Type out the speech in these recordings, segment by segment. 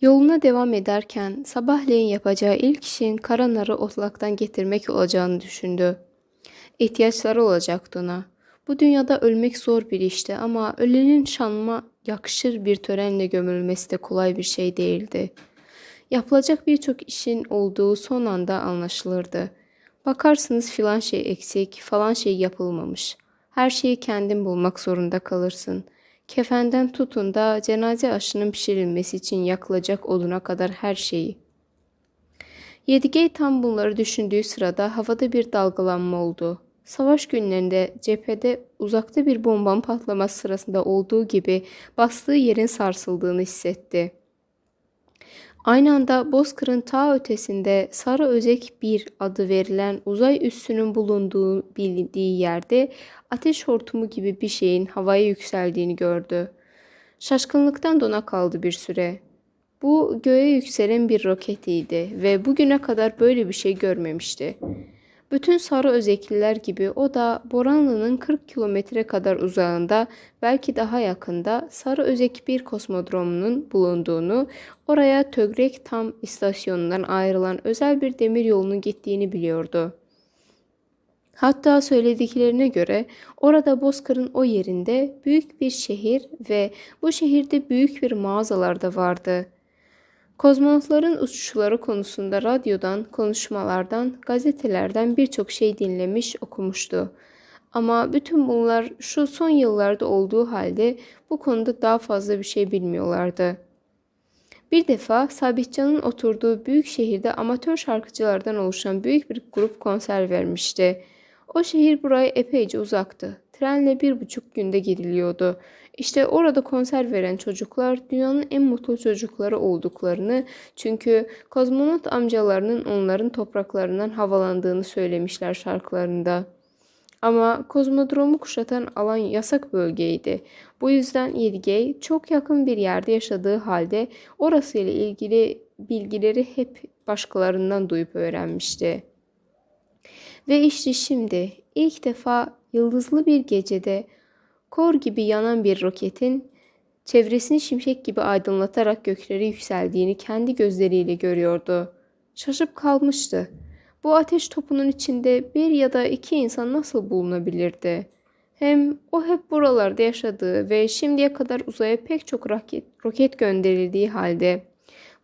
Yoluna devam ederken sabahleyin yapacağı ilk işin kara narı otlaktan getirmek olacağını düşündü. İhtiyaçları olacaktı ona. Bu dünyada ölmek zor bir işti ama ölenin şanına yakışır bir törenle gömülmesi de kolay bir şey değildi. Yapılacak birçok işin olduğu son anda anlaşılırdı. Bakarsınız filan şey eksik, falan şey yapılmamış. Her şeyi kendin bulmak zorunda kalırsın. Kefenden tutun da cenaze aşının pişirilmesi için yakılacak oduna kadar her şeyi. Yedigey tam bunları düşündüğü sırada havada bir dalgalanma oldu. Savaş günlerinde cephede uzakta bir bombanın patlaması sırasında olduğu gibi bastığı yerin sarsıldığını hissetti. Aynı anda Bozkır'ın ta ötesinde Sarı Özek bir adı verilen uzay üssünün bulunduğu bildiği yerde ateş hortumu gibi bir şeyin havaya yükseldiğini gördü. Şaşkınlıktan dona kaldı bir süre. Bu göğe yükselen bir roketiydi ve bugüne kadar böyle bir şey görmemişti. Bütün Sarı Özekliler gibi o da Boranlı'nın 40 kilometre kadar uzağında belki daha yakında Sarı Özek bir kosmodromunun bulunduğunu, oraya Tögrek Tam istasyonundan ayrılan özel bir demir yolunun gittiğini biliyordu. Hatta söylediklerine göre orada Bozkır'ın o yerinde büyük bir şehir ve bu şehirde büyük bir mağazalar da vardı.'' Kozmonotların uçuşları konusunda radyodan, konuşmalardan, gazetelerden birçok şey dinlemiş, okumuştu. Ama bütün bunlar şu son yıllarda olduğu halde bu konuda daha fazla bir şey bilmiyorlardı. Bir defa Sabitcan'ın oturduğu büyük şehirde amatör şarkıcılardan oluşan büyük bir grup konser vermişti. O şehir buraya epeyce uzaktı. Trenle bir buçuk günde gidiliyordu. İşte orada konser veren çocuklar dünyanın en mutlu çocukları olduklarını çünkü kozmonot amcalarının onların topraklarından havalandığını söylemişler şarkılarında. Ama kozmodromu kuşatan alan yasak bölgeydi. Bu yüzden Yedgey çok yakın bir yerde yaşadığı halde orası ile ilgili bilgileri hep başkalarından duyup öğrenmişti. Ve işte şimdi ilk defa yıldızlı bir gecede kor gibi yanan bir roketin çevresini şimşek gibi aydınlatarak göklere yükseldiğini kendi gözleriyle görüyordu. Şaşıp kalmıştı. Bu ateş topunun içinde bir ya da iki insan nasıl bulunabilirdi? Hem o hep buralarda yaşadığı ve şimdiye kadar uzaya pek çok roket, roket gönderildiği halde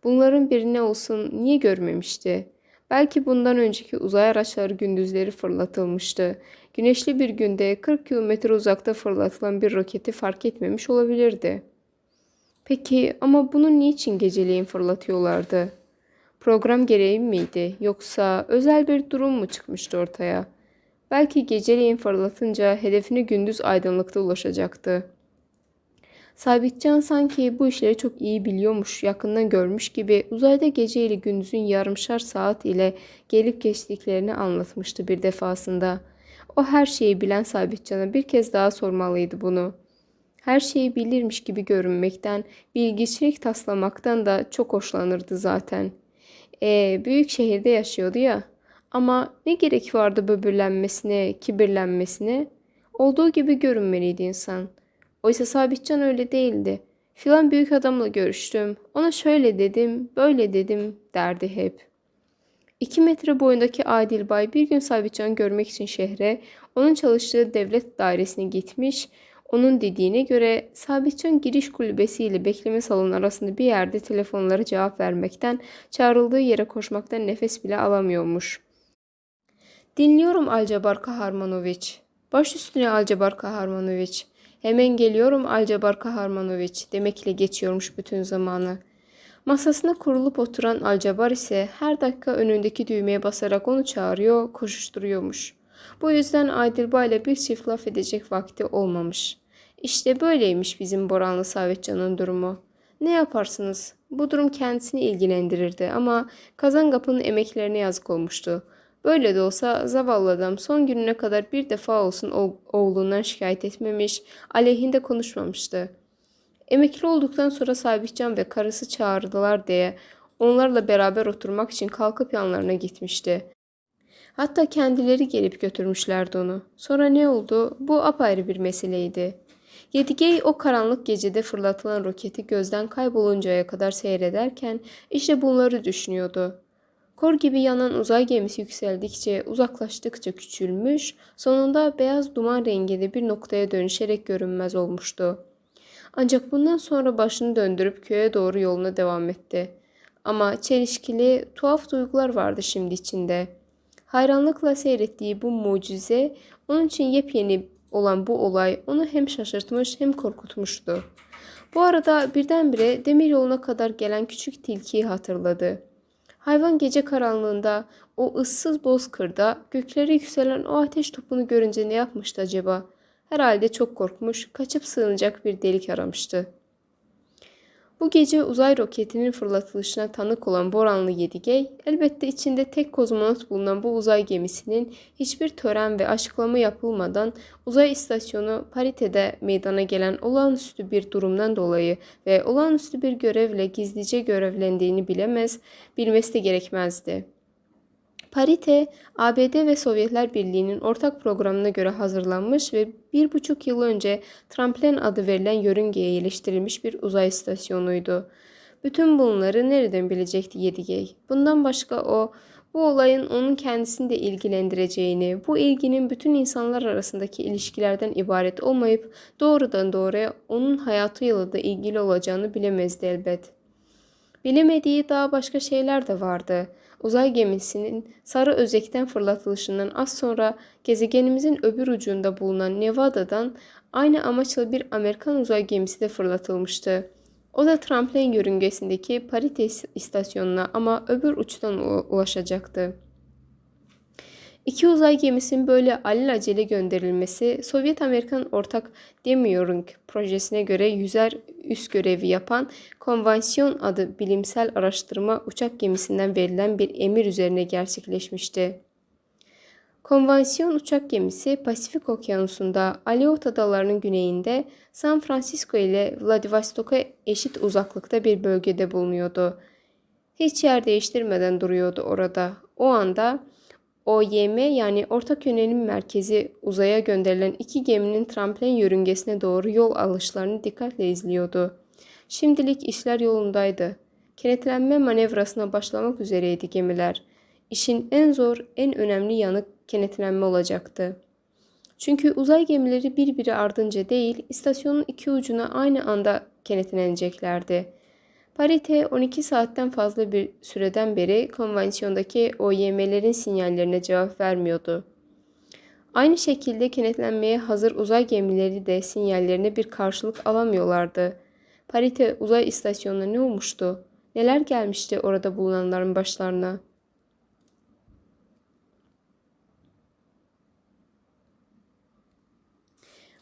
bunların birine olsun niye görmemişti? Belki bundan önceki uzay araçları gündüzleri fırlatılmıştı. Güneşli bir günde 40 kilometre uzakta fırlatılan bir roketi fark etmemiş olabilirdi. Peki ama bunu niçin geceleyin fırlatıyorlardı? Program gereği miydi yoksa özel bir durum mu çıkmıştı ortaya? Belki geceleyin fırlatınca hedefine gündüz aydınlıkta ulaşacaktı. Sabitcan sanki bu işleri çok iyi biliyormuş, yakından görmüş gibi uzayda gece ile gündüzün yarımşar saat ile gelip geçtiklerini anlatmıştı bir defasında. O her şeyi bilen Sabitcan'a bir kez daha sormalıydı bunu. Her şeyi bilirmiş gibi görünmekten, bilgiçilik taslamaktan da çok hoşlanırdı zaten. E, büyük şehirde yaşıyordu ya. Ama ne gerek vardı böbürlenmesine, kibirlenmesine? Olduğu gibi görünmeliydi insan.'' Oysa Sabitcan öyle değildi. Filan büyük adamla görüştüm. Ona şöyle dedim, böyle dedim derdi hep. İki metre boyundaki Adil Bay bir gün Sabitcan'ı görmek için şehre, onun çalıştığı devlet dairesine gitmiş. Onun dediğine göre Sabitcan giriş kulübesiyle bekleme salonu arasında bir yerde telefonlara cevap vermekten, çağrıldığı yere koşmaktan nefes bile alamıyormuş. Dinliyorum Alcabar Kaharmanoviç. Baş üstüne Alcabar Kaharmanoviç. Hemen geliyorum Alcabar Kaharmanoviç demekle geçiyormuş bütün zamanı. Masasına kurulup oturan Alcabar ise her dakika önündeki düğmeye basarak onu çağırıyor, koşuşturuyormuş. Bu yüzden Adilba ile bir çift laf edecek vakti olmamış. İşte böyleymiş bizim Boranlı Savetcan'ın durumu. Ne yaparsınız? Bu durum kendisini ilgilendirirdi ama Kazangap'ın emeklerine yazık olmuştu. Böyle de olsa zavallı adam son gününe kadar bir defa olsun oğlundan şikayet etmemiş, aleyhinde konuşmamıştı. Emekli olduktan sonra Sabitcan ve karısı çağırdılar diye onlarla beraber oturmak için kalkıp yanlarına gitmişti. Hatta kendileri gelip götürmüşlerdi onu. Sonra ne oldu? Bu apayrı bir meseleydi. Yedigey o karanlık gecede fırlatılan roketi gözden kayboluncaya kadar seyrederken işte bunları düşünüyordu. Kor gibi yanan uzay gemisi yükseldikçe, uzaklaştıkça küçülmüş, sonunda beyaz duman renginde bir noktaya dönüşerek görünmez olmuştu. Ancak bundan sonra başını döndürüp köye doğru yoluna devam etti. Ama çelişkili, tuhaf duygular vardı şimdi içinde. Hayranlıkla seyrettiği bu mucize, onun için yepyeni olan bu olay onu hem şaşırtmış hem korkutmuştu. Bu arada birdenbire demir yoluna kadar gelen küçük tilkiyi hatırladı. Hayvan gece karanlığında o ıssız bozkırda göklere yükselen o ateş topunu görünce ne yapmıştı acaba? Herhalde çok korkmuş, kaçıp sığınacak bir delik aramıştı. Bu gece uzay roketinin fırlatılışına tanık olan Boranlı Yedigey, elbette içinde tek kozmonot bulunan bu uzay gemisinin hiçbir tören ve açıklama yapılmadan uzay istasyonu paritede meydana gelen olağanüstü bir durumdan dolayı ve olağanüstü bir görevle gizlice görevlendiğini bilemez, bilmesi de gerekmezdi. Parite, ABD ve Sovyetler Birliği'nin ortak programına göre hazırlanmış ve bir buçuk yıl önce Tramplin adı verilen yörüngeye yerleştirilmiş bir uzay istasyonuydu. Bütün bunları nereden bilecekti Yedigey? Bundan başka o, bu olayın onun kendisini de ilgilendireceğini, bu ilginin bütün insanlar arasındaki ilişkilerden ibaret olmayıp doğrudan doğruya onun hayatıyla da ilgili olacağını bilemezdi elbet. Bilemediği daha başka şeyler de vardı uzay gemisinin sarı özekten fırlatılışından az sonra gezegenimizin öbür ucunda bulunan Nevada'dan aynı amaçla bir Amerikan uzay gemisi de fırlatılmıştı. O da tramplin yörüngesindeki Parite istasyonuna ama öbür uçtan ulaşacaktı. İki uzay gemisinin böyle alelacele gönderilmesi Sovyet-Amerikan ortak Demiurg projesine göre yüzer üst görevi yapan Konvansiyon adı bilimsel araştırma uçak gemisinden verilen bir emir üzerine gerçekleşmişti. Konvansiyon uçak gemisi Pasifik Okyanusu'nda Aleut Adaları'nın güneyinde San Francisco ile Vladivostok'a eşit uzaklıkta bir bölgede bulunuyordu. Hiç yer değiştirmeden duruyordu orada. O anda OYM yani Ortak Yönelim Merkezi uzaya gönderilen iki geminin tramplin yörüngesine doğru yol alışlarını dikkatle izliyordu. Şimdilik işler yolundaydı. Kenetlenme manevrasına başlamak üzereydi gemiler. İşin en zor, en önemli yanı kenetlenme olacaktı. Çünkü uzay gemileri birbiri ardınca değil, istasyonun iki ucuna aynı anda kenetleneceklerdi. Parite 12 saatten fazla bir süreden beri konvansiyondaki OYM'lerin sinyallerine cevap vermiyordu. Aynı şekilde kenetlenmeye hazır uzay gemileri de sinyallerine bir karşılık alamıyorlardı. Parite uzay istasyonuna ne olmuştu? Neler gelmişti orada bulunanların başlarına?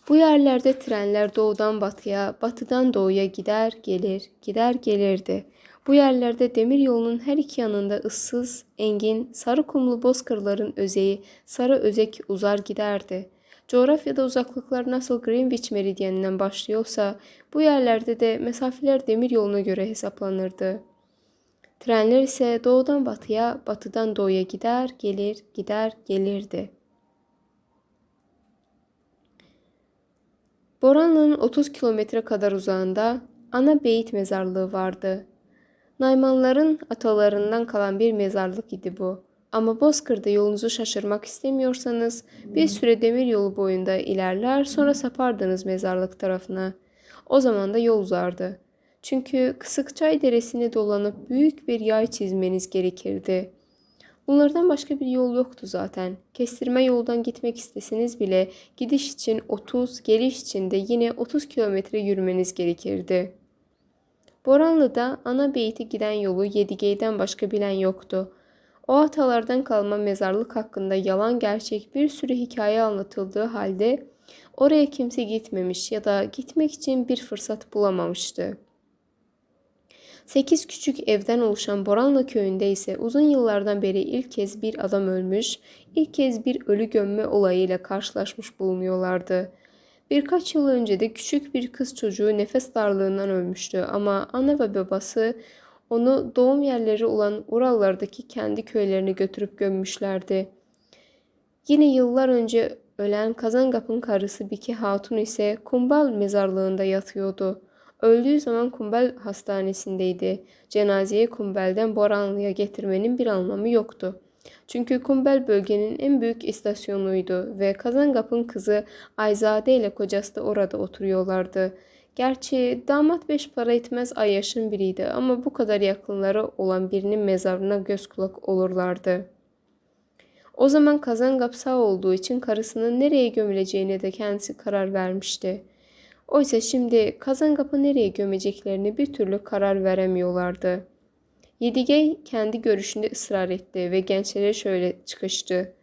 Bu yerlerde trenler doğudan batıya, batıdan doğuya gider gelir, gider gelirdi. Bu yerlerde demir yolunun her iki yanında ıssız, engin, sarı kumlu bozkırların özeyi, sarı özek uzar giderdi. Coğrafyada uzaklıklar nasıl Greenwich meridyeninden başlıyorsa, bu yerlerde de mesafeler demir yoluna göre hesaplanırdı. Trenler ise doğudan batıya, batıdan doğuya gider, gelir, gider, gelirdi. Boranlı'nın 30 kilometre kadar uzağında Ana Beyit mezarlığı vardı. Naymanların atalarından kalan bir mezarlık idi bu. Ama Bozkır'da yolunuzu şaşırmak istemiyorsanız bir süre demir yolu boyunda ilerler sonra sapardınız mezarlık tarafına. O zaman da yol uzardı. Çünkü Kısıkçay Deresi'ni dolanıp büyük bir yay çizmeniz gerekirdi. Bunlardan başka bir yol yoktu zaten. Kestirme yoldan gitmek isteseniz bile gidiş için 30, geliş için de yine 30 kilometre yürümeniz gerekirdi. Boranlı'da ana beyti giden yolu Yedigey'den başka bilen yoktu. O atalardan kalma mezarlık hakkında yalan gerçek bir sürü hikaye anlatıldığı halde oraya kimse gitmemiş ya da gitmek için bir fırsat bulamamıştı. Sekiz küçük evden oluşan Boranlı köyünde ise uzun yıllardan beri ilk kez bir adam ölmüş, ilk kez bir ölü gömme olayıyla karşılaşmış bulunuyorlardı. Birkaç yıl önce de küçük bir kız çocuğu nefes darlığından ölmüştü ama ana ve babası onu doğum yerleri olan Urallardaki kendi köylerine götürüp gömmüşlerdi. Yine yıllar önce Ölen Kazangap'ın karısı Biki Hatun ise Kumbal mezarlığında yatıyordu. Öldüğü zaman Kumbel hastanesindeydi. Cenazeyi Kumbel'den Boranlı'ya getirmenin bir anlamı yoktu. Çünkü Kumbel bölgenin en büyük istasyonuydu ve Kazangap'ın kızı Ayzade ile kocası da orada oturuyorlardı. Gerçi damat beş para etmez Ayyaş'ın biriydi ama bu kadar yakınları olan birinin mezarına göz kulak olurlardı. O zaman Kazangap sağ olduğu için karısının nereye gömüleceğine de kendisi karar vermişti. Oysa şimdi Kazangap'ı nereye gömeceklerini bir türlü karar veremiyorlardı. Yedigey kendi görüşünde ısrar etti ve gençlere şöyle çıkıştı.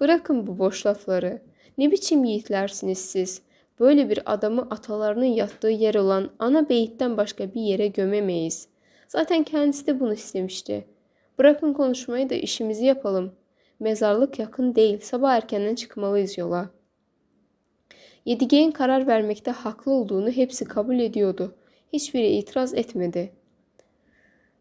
Bırakın bu boş lafları. Ne biçim yiğitlersiniz siz? Böyle bir adamı atalarının yattığı yer olan ana beyitten başka bir yere gömemeyiz. Zaten kendisi de bunu istemişti. Bırakın konuşmayı da işimizi yapalım. Mezarlık yakın değil. Sabah erkenden çıkmalıyız yola. Yedigey'in karar vermekte haklı olduğunu hepsi kabul ediyordu. Hiçbiri itiraz etmedi.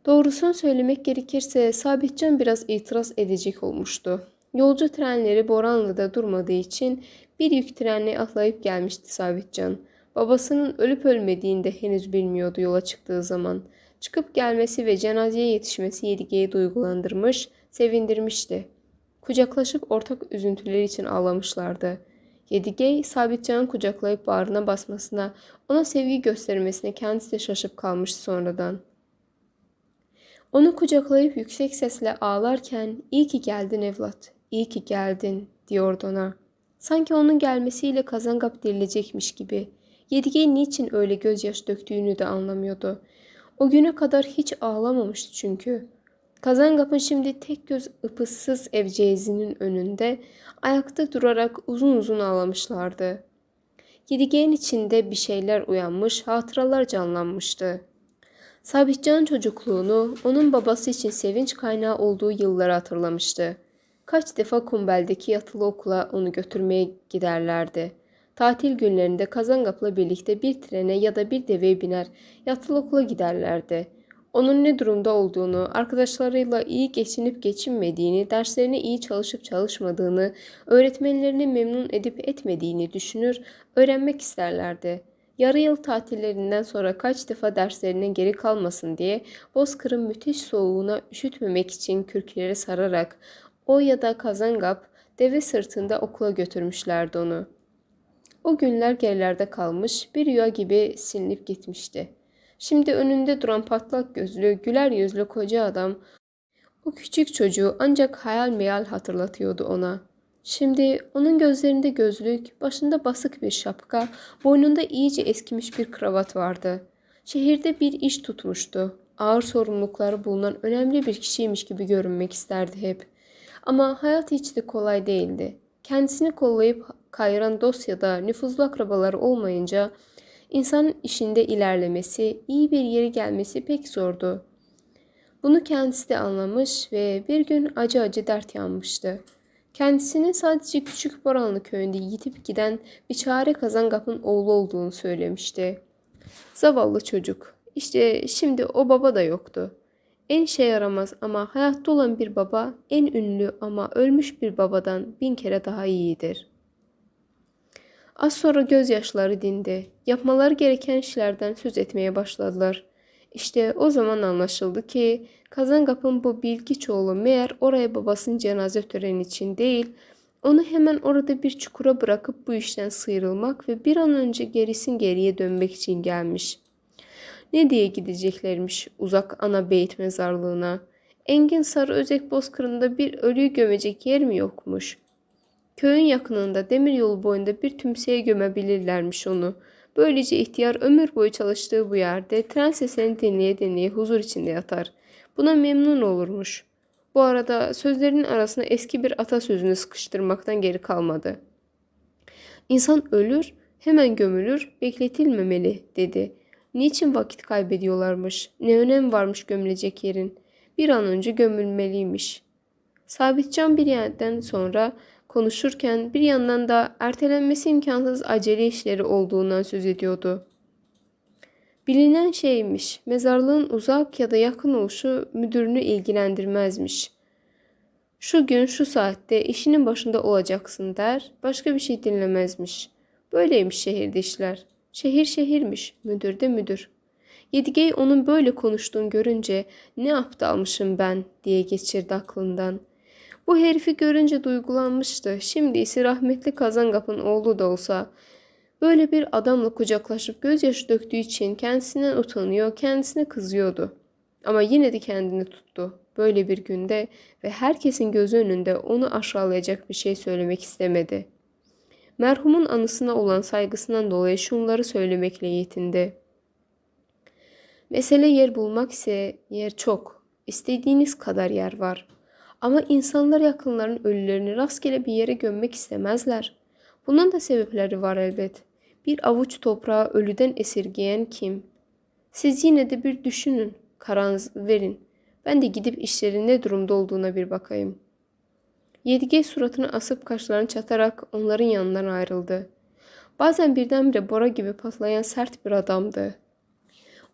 Doğrusunu söylemek gerekirse Sabitcan biraz itiraz edecek olmuştu. Yolcu trenleri Boranlı'da durmadığı için bir yük trenine atlayıp gelmişti Sabitcan. Babasının ölüp ölmediğini de henüz bilmiyordu yola çıktığı zaman. Çıkıp gelmesi ve cenazeye yetişmesi Yedige'yi duygulandırmış, sevindirmişti. Kucaklaşıp ortak üzüntüleri için ağlamışlardı. Yedigey, Sabitcan'ın kucaklayıp bağrına basmasına, ona sevgi göstermesine kendisi de şaşıp kalmıştı sonradan. Onu kucaklayıp yüksek sesle ağlarken iyi ki geldin evlat, iyi ki geldin diyordu ona. Sanki onun gelmesiyle Kazangap dirilecekmiş gibi. Yedigey niçin öyle gözyaş döktüğünü de anlamıyordu. O güne kadar hiç ağlamamıştı çünkü. Kazangap'ın şimdi tek göz ıpıssız evceğizinin önünde ayakta durarak uzun uzun ağlamışlardı. Yedigey'in içinde bir şeyler uyanmış, hatıralar canlanmıştı. Sabitcan çocukluğunu onun babası için sevinç kaynağı olduğu yılları hatırlamıştı. Kaç defa Kumbel'deki yatılı okula onu götürmeye giderlerdi. Tatil günlerinde Kazangap'la birlikte bir trene ya da bir deveye biner yatılı okula giderlerdi. Onun ne durumda olduğunu, arkadaşlarıyla iyi geçinip geçinmediğini, derslerine iyi çalışıp çalışmadığını, öğretmenlerini memnun edip etmediğini düşünür, öğrenmek isterlerdi. Yarı yıl tatillerinden sonra kaç defa derslerine geri kalmasın diye Bozkır'ın müthiş soğuğuna üşütmemek için kürkleri sararak o ya da Kazangap deve sırtında okula götürmüşlerdi onu. O günler gerilerde kalmış bir rüya gibi silinip gitmişti. Şimdi önünde duran patlak gözlü, güler yüzlü koca adam o küçük çocuğu ancak hayal meyal hatırlatıyordu ona. Şimdi onun gözlerinde gözlük, başında basık bir şapka, boynunda iyice eskimiş bir kravat vardı. Şehirde bir iş tutmuştu. Ağır sorumlulukları bulunan önemli bir kişiymiş gibi görünmek isterdi hep. Ama hayat hiç de kolay değildi. Kendisini kollayıp kayıran dosyada nüfuzlu akrabaları olmayınca insanın işinde ilerlemesi, iyi bir yere gelmesi pek zordu. Bunu kendisi de anlamış ve bir gün acı acı dert yanmıştı. Kendisinin sadece küçük Boranlı köyünde yitip giden bir çare Kazangap'ın oğlu olduğunu söylemişti. Zavallı çocuk. İşte şimdi o baba da yoktu. En şey yaramaz ama hayatta olan bir baba en ünlü ama ölmüş bir babadan bin kere daha iyidir. Az sonra gözyaşları dindi. Yapmaları gereken işlerden söz etmeye başladılar. İşte o zaman anlaşıldı ki Kazangap'ın bu Bilgiçoğlu meğer oraya babasının cenaze töreni için değil, onu hemen orada bir çukura bırakıp bu işten sıyrılmak ve bir an önce gerisin geriye dönmek için gelmiş. Ne diye gideceklermiş uzak ana beyt mezarlığına. Engin Sarı Özek Bozkırı'nda bir ölüyü gömecek yer mi yokmuş? Köyün yakınında demir yolu boyunda bir tümseye gömebilirlermiş onu. Böylece ihtiyar ömür boyu çalıştığı bu yerde tren seslerini dinleye dinleye huzur içinde yatar. Buna memnun olurmuş. Bu arada sözlerinin arasına eski bir atasözünü sıkıştırmaktan geri kalmadı. İnsan ölür, hemen gömülür, bekletilmemeli dedi. Niçin vakit kaybediyorlarmış? Ne önem varmış gömülecek yerin? Bir an önce gömülmeliymiş. Sabitcan bir yerden sonra konuşurken bir yandan da ertelenmesi imkansız acele işleri olduğundan söz ediyordu. Bilinen şeymiş, mezarlığın uzak ya da yakın oluşu müdürünü ilgilendirmezmiş. Şu gün şu saatte işinin başında olacaksın der, başka bir şey dinlemezmiş. Böyleymiş şehirde işler. Şehir şehirmiş, müdür de müdür. Yedigey onun böyle konuştuğunu görünce ne aptalmışım ben diye geçirdi aklından. Bu herifi görünce duygulanmıştı. Şimdi ise rahmetli Kazangap'ın oğlu da olsa böyle bir adamla kucaklaşıp gözyaşı döktüğü için kendisinden utanıyor, kendisine kızıyordu. Ama yine de kendini tuttu. Böyle bir günde ve herkesin gözü önünde onu aşağılayacak bir şey söylemek istemedi. Merhumun anısına olan saygısından dolayı şunları söylemekle yetindi. Mesele yer bulmak ise yer çok. İstediğiniz kadar yer var. Ama insanlar yakınlarının ölülerini rastgele bir yere gömmek istemezler. Bunun da sebepleri var elbet. Bir avuç toprağı ölüden esirgeyen kim? Siz yine de bir düşünün, kararınızı verin. Ben de gidip işlerin ne durumda olduğuna bir bakayım. Yedige suratını asıp kaşlarını çatarak onların yanından ayrıldı. Bazen birdenbire Bora gibi patlayan sert bir adamdı.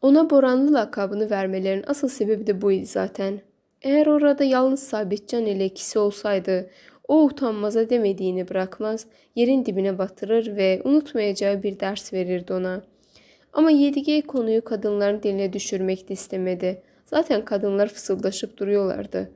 Ona Boranlı lakabını vermelerinin asıl sebebi de buydu zaten. Eğer orada yalnız Sabitcan ile ikisi olsaydı, o utanmaza demediğini bırakmaz, yerin dibine batırır ve unutmayacağı bir ders verirdi ona. Ama Yedige konuyu kadınların diline düşürmek de istemedi. Zaten kadınlar fısıldaşıp duruyorlardı.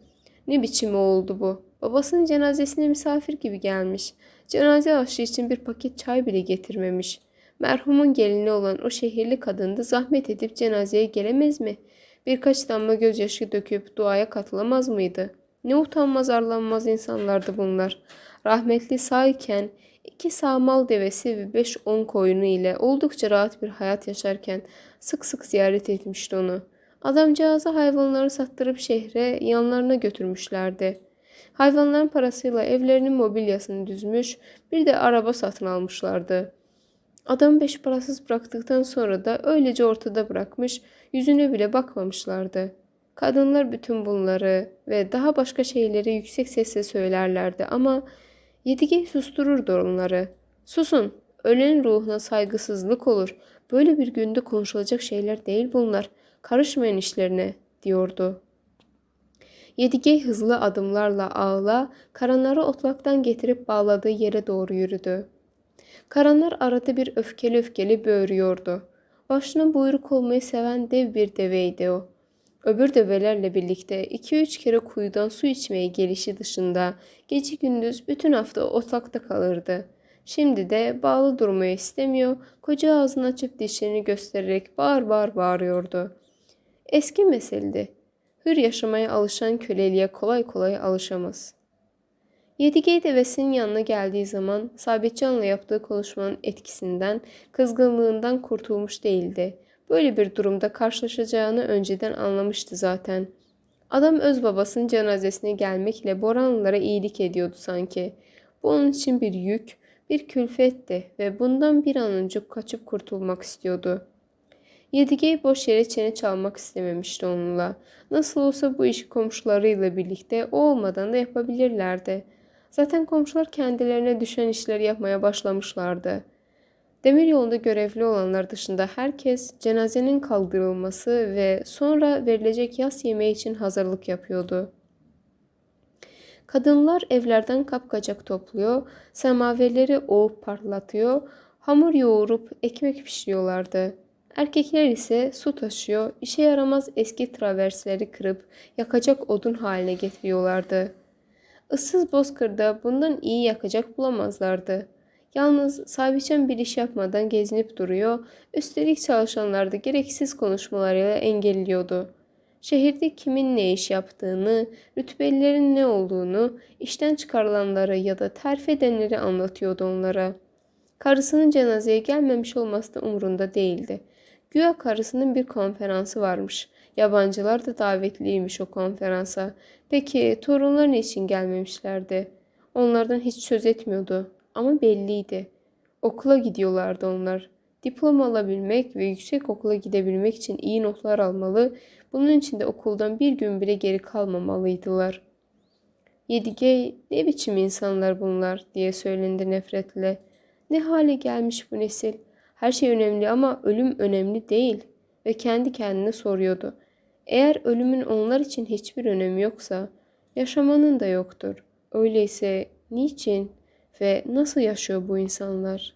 Ne biçimi oldu bu? Babasının cenazesine misafir gibi gelmiş. Cenaze aşı için bir paket çay bile getirmemiş. Merhumun gelini olan o şehirli kadın da zahmet edip cenazeye gelemez mi? Birkaç damla gözyaşı döküp duaya katılamaz mıydı? Ne utanmaz arlanmaz insanlardı bunlar. Rahmetli sağ iki sağmal devesi ve beş on koyunu ile oldukça rahat bir hayat yaşarken sık sık ziyaret etmişti onu. Adamcağızı hayvanları sattırıp şehre yanlarına götürmüşlerdi. Hayvanların parasıyla evlerinin mobilyasını düzmüş, bir de araba satın almışlardı. Adamı beş parasız bıraktıktan sonra da öylece ortada bırakmış, yüzüne bile bakmamışlardı. Kadınlar bütün bunları ve daha başka şeyleri yüksek sesle söylerlerdi ama Yedige sustururdu onları. Susun, ölenin ruhuna saygısızlık olur. Böyle bir günde konuşulacak şeyler değil bunlar. Karışmayın işlerine, diyordu. Yedige hızlı adımlarla ağla, karanları otlaktan getirip bağladığı yere doğru yürüdü. Karanlar arada bir öfkeli öfkeli böğürüyordu. Başına buyruk olmayı seven dev bir deveydi o. Öbür develerle birlikte iki üç kere kuyudan su içmeye gelişi dışında gece gündüz bütün hafta otlakta kalırdı. Şimdi de bağlı durmayı istemiyor, koca ağzını açıp dişlerini göstererek bağır bağır bağırıyordu. Eski meseldi. Hür yaşamaya alışan köleliğe kolay kolay alışamaz.'' Yedigey devesinin yanına geldiği zaman Sabitcan'la yaptığı konuşmanın etkisinden, kızgınlığından kurtulmuş değildi. Böyle bir durumda karşılaşacağını önceden anlamıştı zaten. Adam öz babasının cenazesine gelmekle Boranlılara iyilik ediyordu sanki. Bu onun için bir yük, bir külfetti ve bundan bir an önce kaçıp kurtulmak istiyordu. Yedigey boş yere çene çalmak istememişti onunla. Nasıl olsa bu işi komşularıyla birlikte o olmadan da yapabilirlerdi. Zaten komşular kendilerine düşen işleri yapmaya başlamışlardı. Demir yolunda görevli olanlar dışında herkes cenazenin kaldırılması ve sonra verilecek yas yemeği için hazırlık yapıyordu. Kadınlar evlerden kapkacak topluyor, semaverleri ovup parlatıyor, hamur yoğurup ekmek pişiriyorlardı. Erkekler ise su taşıyor, işe yaramaz eski traversleri kırıp yakacak odun haline getiriyorlardı. Issız bozkırda bundan iyi yakacak bulamazlardı. Yalnız Sabitcan bir iş yapmadan gezinip duruyor, üstelik çalışanlar da gereksiz konuşmalarıyla engelliyordu. Şehirde kimin ne iş yaptığını, rütbelilerin ne olduğunu, işten çıkarılanları ya da terfi edenleri anlatıyordu onlara. Karısının cenazeye gelmemiş olması da umurunda değildi. Güya karısının bir konferansı varmış. Yabancılar da davetliymiş o konferansa. Peki torunlar için gelmemişlerdi? Onlardan hiç söz etmiyordu ama belliydi. Okula gidiyorlardı onlar. Diploma alabilmek ve yüksek okula gidebilmek için iyi notlar almalı, bunun için de okuldan bir gün bile geri kalmamalıydılar. Yedigey ne biçim insanlar bunlar diye söylendi nefretle. Ne hale gelmiş bu nesil. Her şey önemli ama ölüm önemli değil ve kendi kendine soruyordu. Eğer ölümün onlar için hiçbir önemi yoksa Yaşamanın da yoktur. Öyleyse niçin ve nasıl yaşıyor bu insanlar?